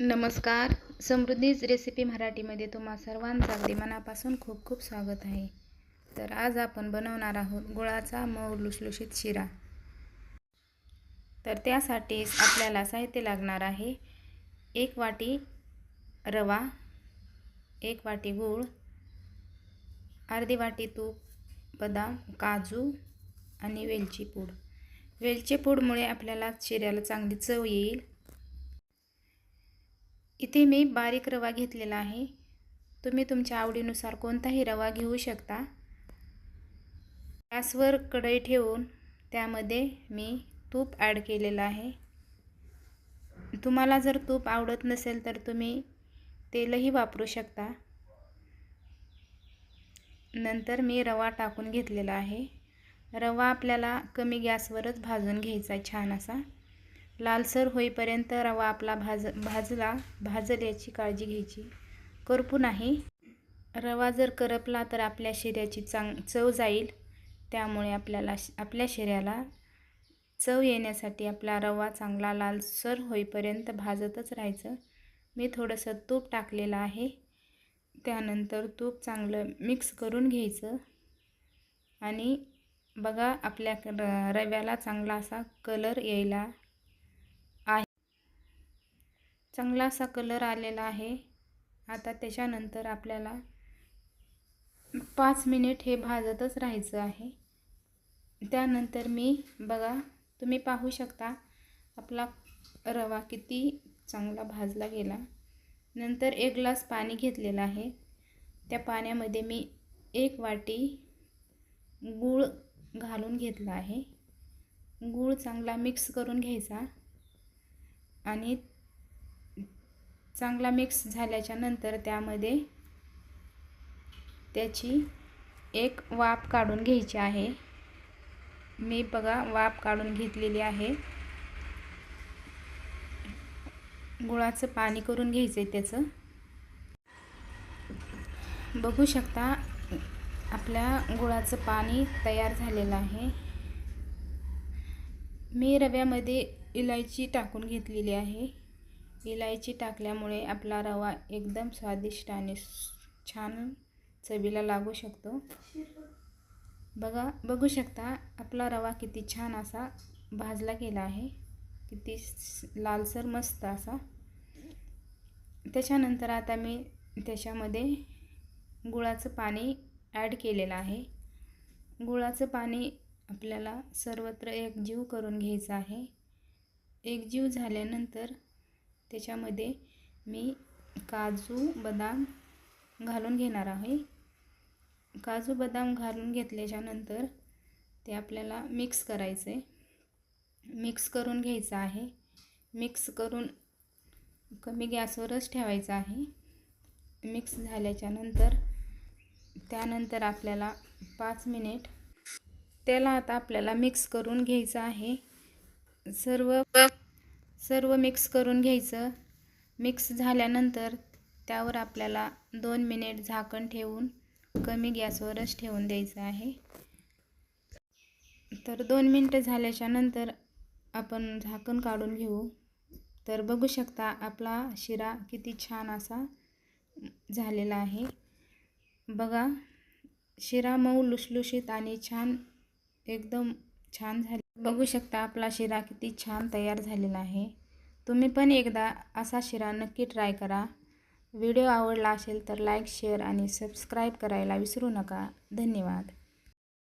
नमस्कार. समृद्धीज रेसिपी मराठीमध्ये तुम्हा सर्वांचं अगदी मनापासून खूप खूप स्वागत आहे. तर आज आपण बनवणार आहोत गुळाचा मऊ लुसलुशीत शिरा. तर त्यासाठी आपल्याला साहित्य लागणार आहे एक वाटी रवा एक वाटी गूळ अर्धी वाटी तूप बदाम काजू आणि वेलची पूड. वेलची पूडमुळे आपल्याला शिऱ्याला चांगली चव येईल. इथे मी बारीक रवा घेतलेला आहे. तुम्ही तुमच्या आवडीनुसार कोणताही रवा घेऊ शकता. गॅसवर कढई ठेवून त्यामध्ये मी तूप ॲड केलेलं आहे. तुम्हाला जर तूप आवडत नसेल तर तुम्ही तेलही वापरू शकता. नंतर मी रवा टाकून घेतलेला आहे. रवा आपल्याला कमी गॅसवरच भाजून घ्यायचा आहे छान असा. लालसर होईपर्यंत रवा आपला भाज भाजला भाजल याची काळजी घ्यायची. करपू नाही. रवा जर करपला तर आपल्या शिऱ्याची चांग चव जाईल. त्यामुळे आपल्याला आपल्या शिऱ्याला चव येण्यासाठी आपला रवा चांगला लालसर होईपर्यंत भाजतच राहायचं. मी थोडंसं तूप टाकलेलं आहे. त्यानंतर तूप चांगलं मिक्स करून घ्यायचं. आणि बघा आपल्या रव्याला चांगला असा कलर यायला चांगला असा कलर आलेला आहे. आता त्याच्यानंतर आपल्याला पाच मिनिट हे भाजतच राहायचं आहे. त्यानंतर मी बघा तुम्ही पाहू शकता आपला रवा किती चांगला भाजला गेला. नंतर एक ग्लास पाणी घेतलेलं आहे. त्या पाण्यामध्ये मी एक वाटी गूळ घालून घेतला आहे. गूळ चांगला मिक्स करून घ्यायचा आणि चांगला मिक्स झाल्याच्यानंतर त्यामध्ये त्याची एक वाफ काढून घ्यायची आहे. मी बघा वाफ काढून घेतलेली आहे. गुळाचं पाणी करून घ्यायचं आहे त्याचं. बघू शकता आपल्या गुळाचं पाणी तयार झालेलं आहे. मी रव्यामध्ये इलायची टाकून घेतलेली आहे. इलायची टाकल्यामुळे आपला रवा एकदम स्वादिष्ट आणि छान चवीला लागू शकतो. बघा बघू शकता आपला रवा किती छान असा भाजला गेला आहे. किती लालसर मस्त असा. त्याच्यानंतर आता मी त्याच्यामध्ये गुळाचं पाणी ॲड केलेलं आहे. गुळाचं पाणी आपल्याला सर्वत्र एकजीव करून घ्यायचं आहे. एकजीव झाल्यानंतर त्याच्यामध्ये मी काजू बदाम घालून घेणार आहे. काजू बदाम घालून घेतल्याच्यानंतर ते आपल्याला मिक्स करायचं आहे मिक्स करून घ्यायचं आहे. मिक्स करून कमी गॅसवरच ठेवायचं आहे. मिक्स झाल्याच्यानंतर त्यानंतर आपल्याला पाच मिनिट त्याला आता आपल्याला मिक्स करून घ्यायचं आहे. सर्व सर्व मिक्स करून घ्यायचं. मिक्स झाल्यानंतर त्यावर आपल्याला दोन मिनिट झाकण ठेवून कमी गॅसवरच ठेवून द्यायचं आहे. तर दोन मिनटं झाल्याच्यानंतर आपण झाकण काढून घेऊ. तर बघू शकता आपला शिरा किती छान असा झालेला आहे. बघा शिरा मऊ लुसलुशीत आणि छान एकदम छान झाले. बघू शकता आपला शिरा किती छान तयार झालेला आहे. तुम्ही पण एकदा असा शिरा नक्की ट्राय करा. व्हिडिओ आवडला असेल तर लाईक शेअर आणि सबस्क्राईब करायला विसरू नका. धन्यवाद.